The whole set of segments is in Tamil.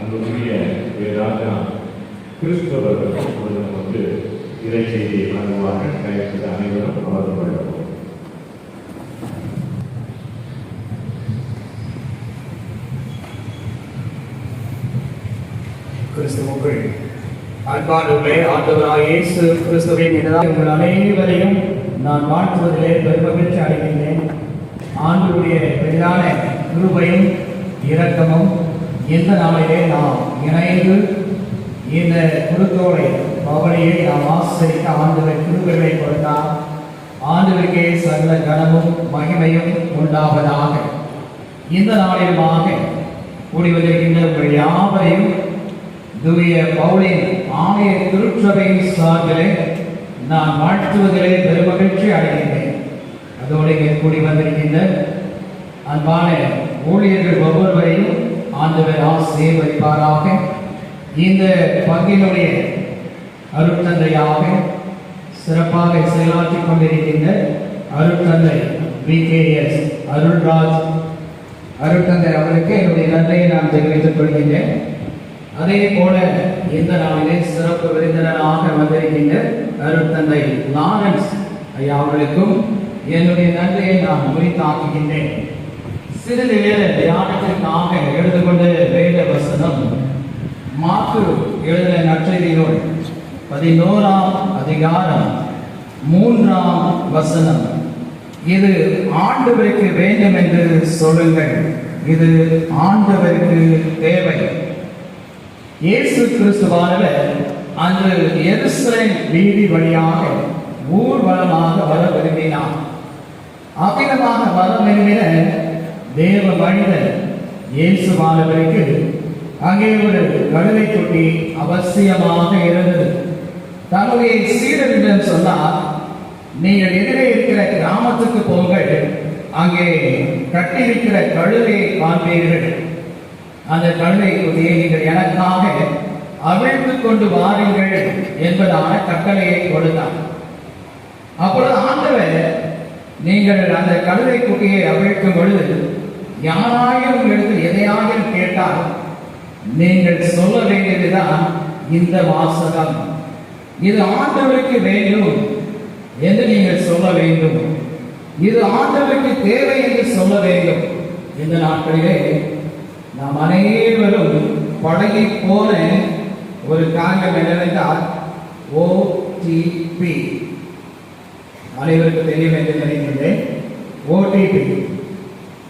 அன்புக்குரிய வேதாந்தா கிறிஸ்தவர்கள் இப்பொழுது நமக்கு இறை செய்தியை வழங்குவார்கள் அனைவரும் அமர்ந்து கொள்ளவும் கிறிஸ்துவுக்குள். அன்பானவர்களே ஆண்டவராக இயேசு கிறிஸ்துவின் இனதாக உங்கள் அனைவரையும் நான் வாழ்த்துவதிலே பெருமகிழ்ச்சி அடைகின்றேன். ஆண்டுடைய பெரிதான கிருபையும் இரக்கமும் இந்த நாளிலே நாம் இணைந்து இந்த குருத்தோலை பவனியை நாம் ஆசிரிக்க ஆண்டுகள் கிருபைகளை கொடுத்தால் ஆண்டுகளுக்கே சகல கனமும் மகிமையும் உண்டாவதாக. இந்த நாளிலுமாக கூடி வந்திருக்கின்ற உங்கள் யாவரையும் தூய பவுலின் ஆலய திருச்சபையின் சார்பிலே நான் வாழ்த்துவதிலே பெருமகிழ்ச்சி அடைகின்றேன். அதோடு இங்கே கூடி வந்திருக்கின்ற அன்பான ஊழியர்கள் ஒவ்வொருவரையும் ஆண்டவர் ஆசீர்வதிப்பாராக இந்த பங்கினுடைய அருட்தந்தையாக சிறப்பாக செயலாற்றிக் கொண்டிருக்கின்ற அருட்தந்தை வி கே எஸ் அருள்ராஜ். அருட்தந்தை அவருக்கு என்னுடைய நன்றியை நான் தெரிவித்துக் கொள்கின்றேன். அதே போல இந்த நாளிலே சிறப்பு விருந்தினராக வந்திருக்கின்ற அருட்தந்தை லாரன்ஸ் ஐயா அவர்களுக்கும் என்னுடைய நன்றியை நான் குறித்தாக்குகின்றேன் சிறிது நேர தியானத்திற்காக எழுதுகொண்ட வேத வசனம். மாக்கு எழுதின நற்செய்தியோடு பதினோராம் அதிகாரம் மூன்றாம் வசனம். இது ஆண்டவருக்கு வேண்டும் என்று சொல்லுங்கள். இது ஆண்டவருக்கு தேவை. இயேசு கிறிஸ்துவானவர் அன்று எருசலேம் வீதி வழியாக ஊர்வலமாக வர விரும்பினார். அவ்விதமாக வர விரும்பின தேவ மனிதன் இயேசுவானவருக்கு அங்கே ஒரு கழுதை தொட்டி அவசியமாக இருந்தது. தன்னுடைய சீடரிடம் சொன்னால் நீங்கள் எதிரே இருக்கிற கிராமத்துக்கு போங்கள். அங்கே கட்டியிருக்கிற கழுதையை காண்பீர்கள். அந்த கழுதை தொட்டியை நீங்கள் எனக்காக அவிழ்த்து கொண்டு வாருங்கள் என்பதான கட்டளையை கொடுத்தார். அப்பொழுது ஆண்டவர் நீங்கள் அந்த கழுதை குட்டியை அவிழ்க்கும் பொழுது யாராயிரம் எடுத்து எதையாயிரம் கேட்டால் நீங்கள் சொல்ல வேண்டியதுதான் இந்த வாசகம். இது ஆண்டவருக்கு வேண்டும் என்று நீங்கள் சொல்ல வேண்டும். இது ஆண்டவருக்கு தேவை என்று சொல்ல வேண்டும். இந்த நாட்களிலே நாம் அனைவரும் படகி போன ஒரு காரியம் என்னவென்றால் ஓடிபி அனைவருக்கு தெரியும் என்று நினைக்கின்றேன் ஓடிபி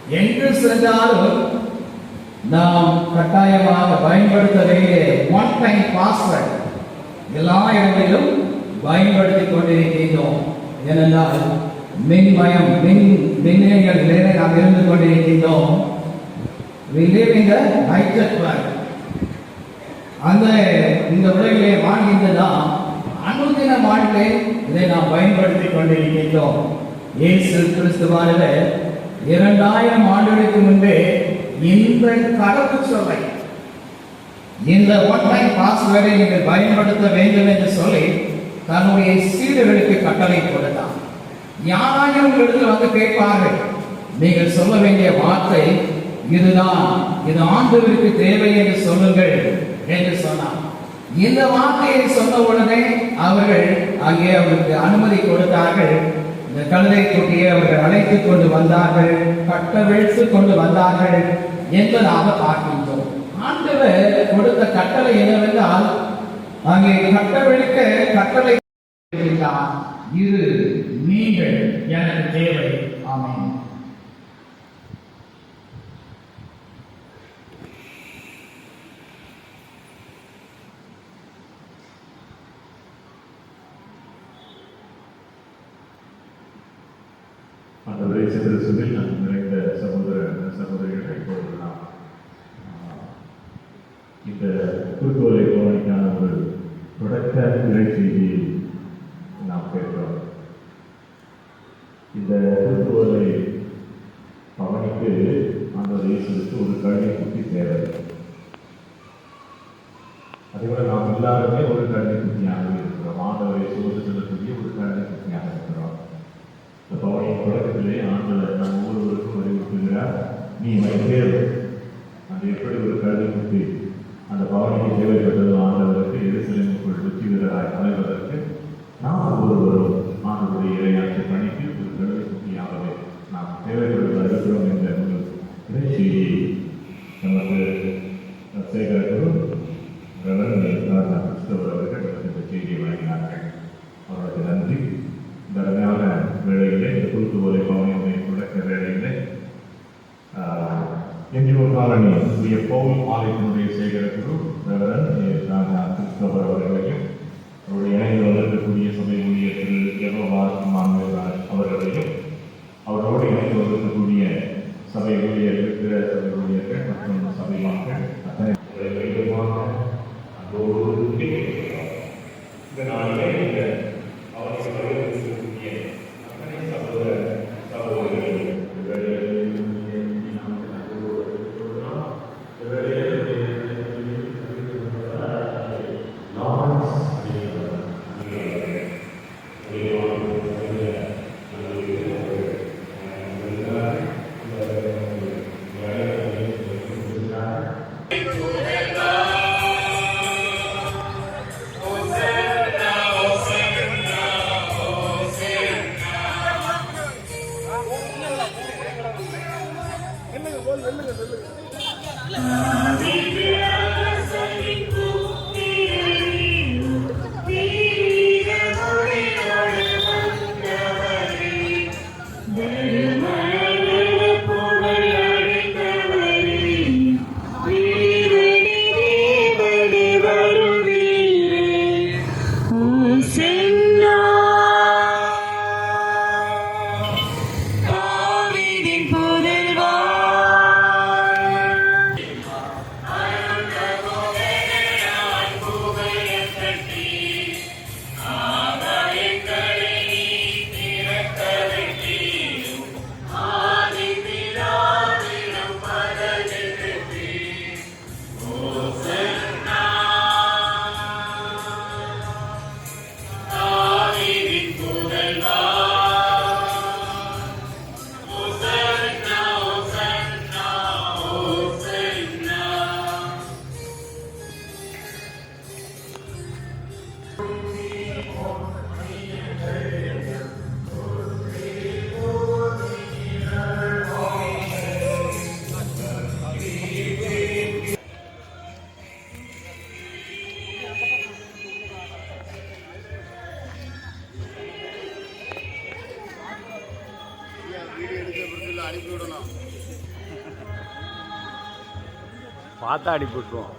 எங்கு சென்றாலும் நாம் கட்டாயமாக பயன்படுத்த வேண்டிய ஒன் டைம் பாஸ்வேர்டு எல்லா இடங்களிலும் பயன்படுத்தி கொண்டிருக்கின்றோம். ஏனென்றால் மின்மயம் மின் மின்னணிகளிலே நாம் இருந்து கொண்டிருக்கின்றோம். We live in the high-tech world. அந்த இந்த உலகிலே வாழ்கின்ற நாம் அனுதின வாழ்க்கை இதை நாம் பயன்படுத்தி கொண்டிருக்கின்றோம். இயேசு கிறிஸ்துவானவர் இரண்டாயிரம் ஆண்டுகளுக்கு முன்பே இந்த கடவுள் சொல்லை இந்த ஒன் டைம் பாஸ்வேர்டை நீங்கள் பயன்படுத்த வேண்டும் என்று சொல்லி தன்னுடைய சீடர்களுக்கு கட்டளை கொடுத்தார் யாராயும் இடத்தில் வந்து கேட்பார்கள்? நீங்கள் சொல்ல வேண்டிய வார்த்தை இதுதான். இது ஆண்டவருக்கு தேவை என்று சொல்லுங்கள் என்று சொன்னார். இந்த வார்த்தையை சொன்ன உடனே அவர்கள் அங்கே அவருக்கு அனுமதி கொடுத்தார்கள். இந்த கழுதை தொட்டியை அவர்கள் அழைத்துக் கொண்டு வந்தார்கள் கட்டவிழ்த்து கொண்டு வந்தார்கள் என்பதாக பார்க்கின்றோம். ஆண்டவர் கொடுத்த கட்டளை என்னவென்றால் அங்கே கட்டவிழ்க்க கட்டளை இரு இது நீங்கள் எனக்கு தேவை. ஆமாம் desde நீ வைத்தேல் அது எப்படி ஒரு கருவி அந்த பவனிக்கு தேவைப்பட்டது ஆண்டவருக்கு எருசலேமுக்குள் வெற்றி வீரராய் அமைவதற்கு நாம் ஒருவரும் ஆண்டவருடைய இரையாற்று பணிக்கு ஒரு கருவி குட்டியாகவே நாம் தேவைப்படுவதாக இருக்கிறோம் என்ற உங்கள் இறை 代理不说。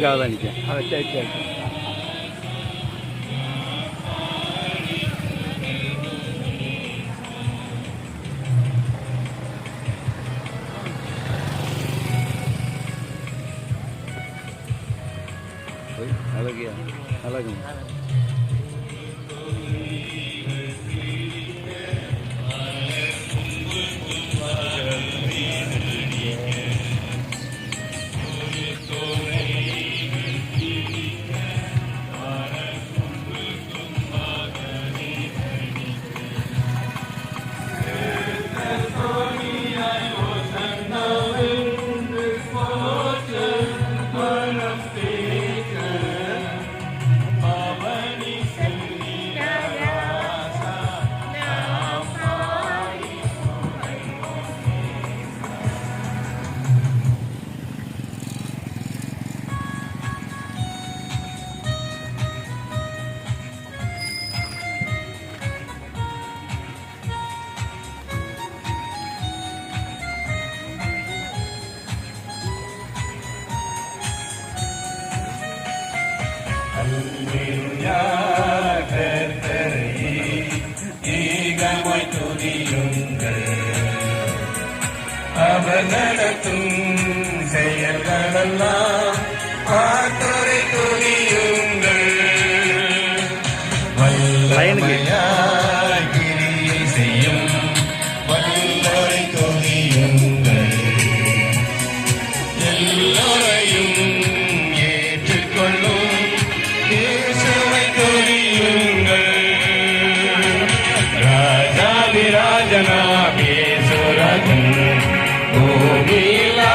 லைனுக்காக தான் நிற்கேன் அதை சரி சரி அழகியா அழகுங்க जना केशराजन भोगीला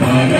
Father.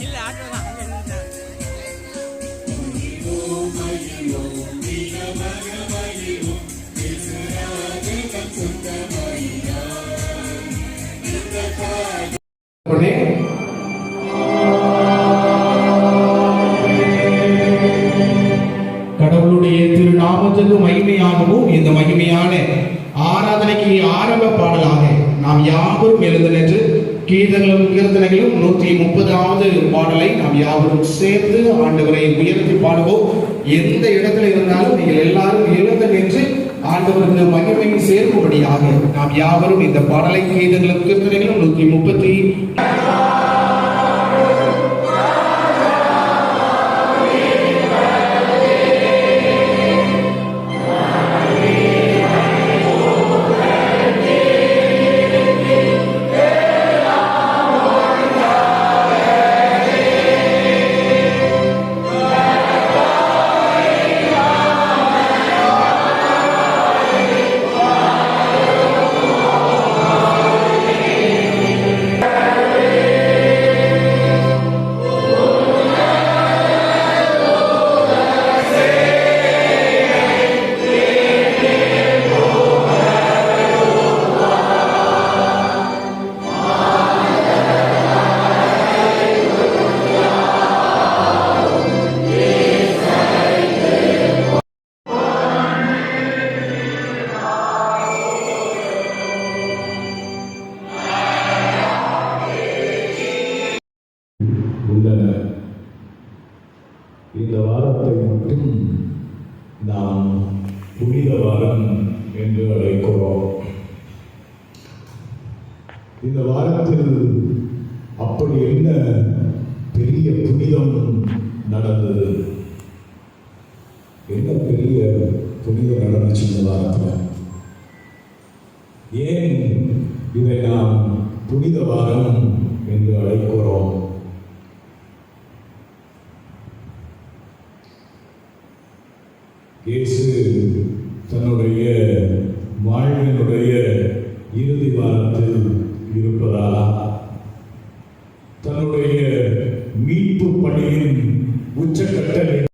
இல்ல ஆட்டோ தான் கடவுளுடைய திருநாமத்துக்கு மகிமையாகவும் இந்த மகிமையான ஆராதனைக்கு ஆரம்ப பாடலாக நாம் யாவரும் எழுந்து நின்று கீதங்களும் சிந்தனைகளும் நூற்றி முப்பதாவது பாடலை நாம் யாவரும் சேர்ந்து ஆண்டவரை உயர்த்தி பாடுவோம். எந்த இடத்துல இருந்தாலும் நீங்கள் எல்லாரும் இழந்த நின்று ஆண்டவருக்கு மகிமை சேர்க்கும்படியாக நாம் யாவரும் இந்த பாடலை கீதங்களும் கீர்த்தனைகளும் நூற்றி முப்பத்தி தன்னுடைய மீட்பு பணியின் உச்சக்கட்ட